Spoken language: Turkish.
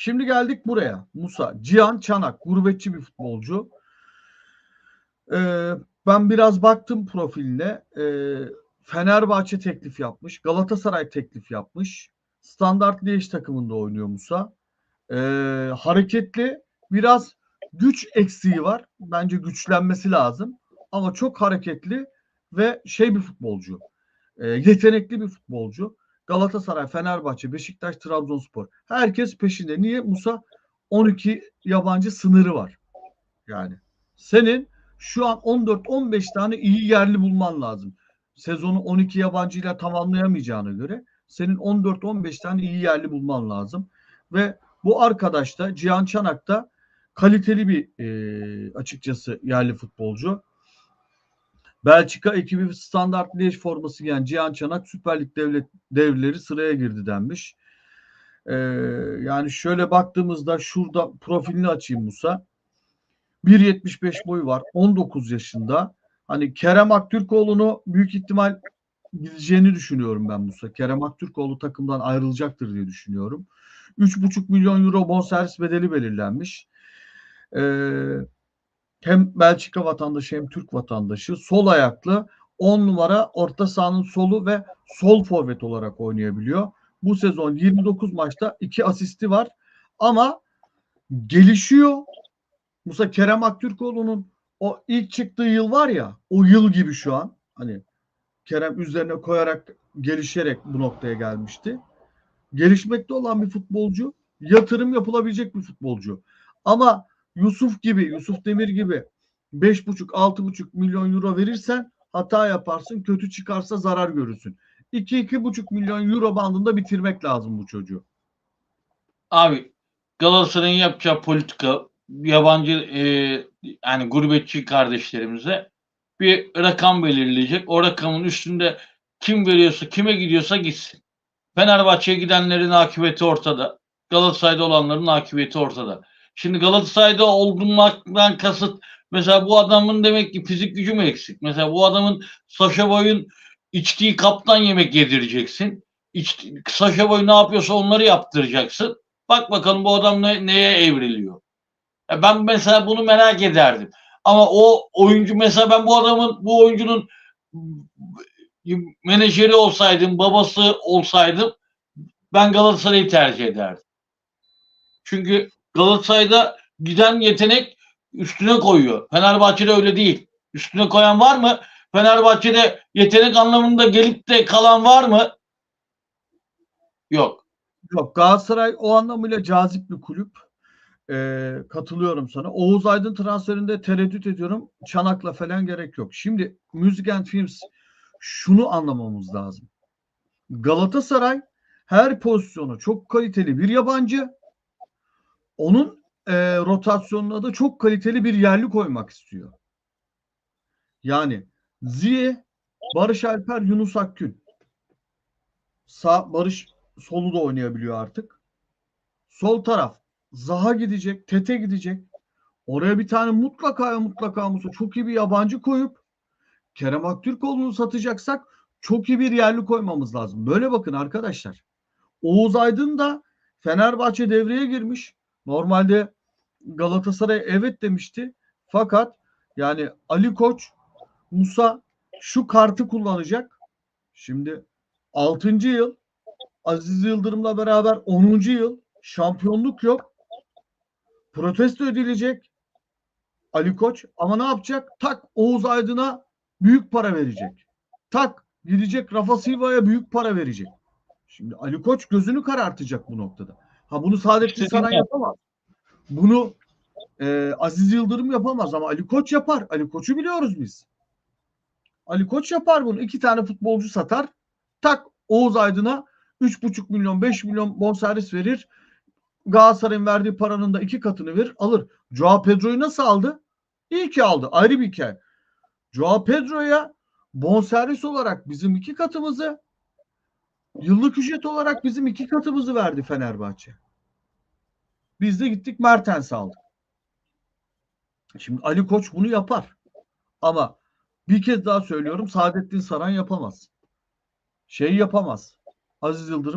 Şimdi geldik buraya. Musa. Cihan Çanak. Gurbetçi bir futbolcu. Ee, ben biraz baktım profiline. Ee, Fenerbahçe teklif yapmış. Galatasaray teklif yapmış. Standart Liège takımında oynuyor Musa. Ee, hareketli. Biraz güç eksiği var. Bence güçlenmesi lazım. Ama çok hareketli ve şey bir futbolcu. Ee, yetenekli bir futbolcu. Galatasaray, Fenerbahçe, Beşiktaş, Trabzonspor. Herkes peşinde. Niye? Musa 12 yabancı sınırı var. Yani senin şu an 14-15 tane iyi yerli bulman lazım. Sezonu 12 yabancıyla tamamlayamayacağına göre senin 14-15 tane iyi yerli bulman lazım. Ve bu arkadaş da Cihan Çanak da kaliteli bir e, açıkçası yerli futbolcu. Belçika ekibi standart Liège forması giyen Cihan Çanak Süper Lig devlet, devleri sıraya girdi denmiş. Ee, yani şöyle baktığımızda şurada profilini açayım Musa. 1.75 boyu var. 19 yaşında. Hani Kerem Aktürkoğlu'nu büyük ihtimal gideceğini düşünüyorum ben Musa. Kerem Aktürkoğlu takımdan ayrılacaktır diye düşünüyorum. 3,5 milyon euro bonservis bedeli belirlenmiş. Ee, hem Belçika vatandaşı hem Türk vatandaşı sol ayaklı 10 numara orta sahanın solu ve sol forvet olarak oynayabiliyor. Bu sezon 29 maçta 2 asisti var ama gelişiyor. Musa Kerem Aktürkoğlu'nun o ilk çıktığı yıl var ya o yıl gibi şu an hani Kerem üzerine koyarak gelişerek bu noktaya gelmişti. Gelişmekte olan bir futbolcu, yatırım yapılabilecek bir futbolcu. Ama Yusuf gibi, Yusuf Demir gibi 5,5-6,5 milyon euro verirsen hata yaparsın. Kötü çıkarsa zarar görürsün. 2-2,5 milyon euro bandında bitirmek lazım bu çocuğu. Abi Galatasaray'ın yapacağı politika yabancı e, yani gurbetçi kardeşlerimize bir rakam belirleyecek. O rakamın üstünde kim veriyorsa, kime gidiyorsa gitsin. Fenerbahçe'ye gidenlerin akıbeti ortada. Galatasaray'da olanların akıbeti ortada. Şimdi Galatasaray'da olgunluktan kasıt mesela bu adamın demek ki fizik gücü mü eksik? Mesela bu adamın Saşa Boy'un içtiği kaptan yemek yedireceksin. İç, Saşa Boy ne yapıyorsa onları yaptıracaksın. Bak bakalım bu adam ne, neye evriliyor. Ya ben mesela bunu merak ederdim. Ama o oyuncu mesela ben bu adamın bu oyuncunun menajeri olsaydım, babası olsaydım ben Galatasaray'ı tercih ederdim. Çünkü Galatasaray'da giden yetenek üstüne koyuyor. Fenerbahçe'de öyle değil. Üstüne koyan var mı? Fenerbahçe'de yetenek anlamında gelip de kalan var mı? Yok. Yok Galatasaray o anlamıyla cazip bir kulüp. Ee, katılıyorum sana. Oğuz Aydın transferinde tereddüt ediyorum. Çanak'la falan gerek yok. Şimdi and Films şunu anlamamız lazım. Galatasaray her pozisyonu çok kaliteli bir yabancı. Onun e, rotasyonuna da çok kaliteli bir yerli koymak istiyor. Yani Ziye, Barış Alper, Yunus Akgün. Sağ Barış solu da oynayabiliyor artık. Sol taraf Zaha gidecek, Tete gidecek. Oraya bir tane mutlaka mutlaka Musa çok iyi bir yabancı koyup Kerem Aktürkoğlu'nu satacaksak çok iyi bir yerli koymamız lazım. Böyle bakın arkadaşlar. Oğuz Aydın da Fenerbahçe devreye girmiş. Normalde Galatasaray evet demişti. Fakat yani Ali Koç Musa şu kartı kullanacak. Şimdi 6. yıl Aziz Yıldırım'la beraber 10. yıl şampiyonluk yok. Protesto edilecek Ali Koç ama ne yapacak? Tak Oğuz Aydın'a büyük para verecek. Tak gidecek Rafa Silva'ya büyük para verecek. Şimdi Ali Koç gözünü karartacak bu noktada. Ha bunu Saadettin Saran yapamaz. Bunu e, Aziz Yıldırım yapamaz ama Ali Koç yapar. Ali Koç'u biliyoruz biz. Ali Koç yapar bunu. İki tane futbolcu satar. Tak Oğuz Aydın'a 3,5 milyon 5 milyon bonservis verir. Galatasaray'ın verdiği paranın da iki katını verir alır. Joao Pedro'yu nasıl aldı? İyi ki aldı. Ayrı bir hikaye. Joao Pedro'ya bonservis olarak bizim iki katımızı yıllık ücret olarak bizim iki katımızı verdi Fenerbahçe. Biz de gittik Mertens aldık. Şimdi Ali Koç bunu yapar. Ama bir kez daha söylüyorum Saadettin Saran yapamaz. Şey yapamaz. Aziz Yıldırım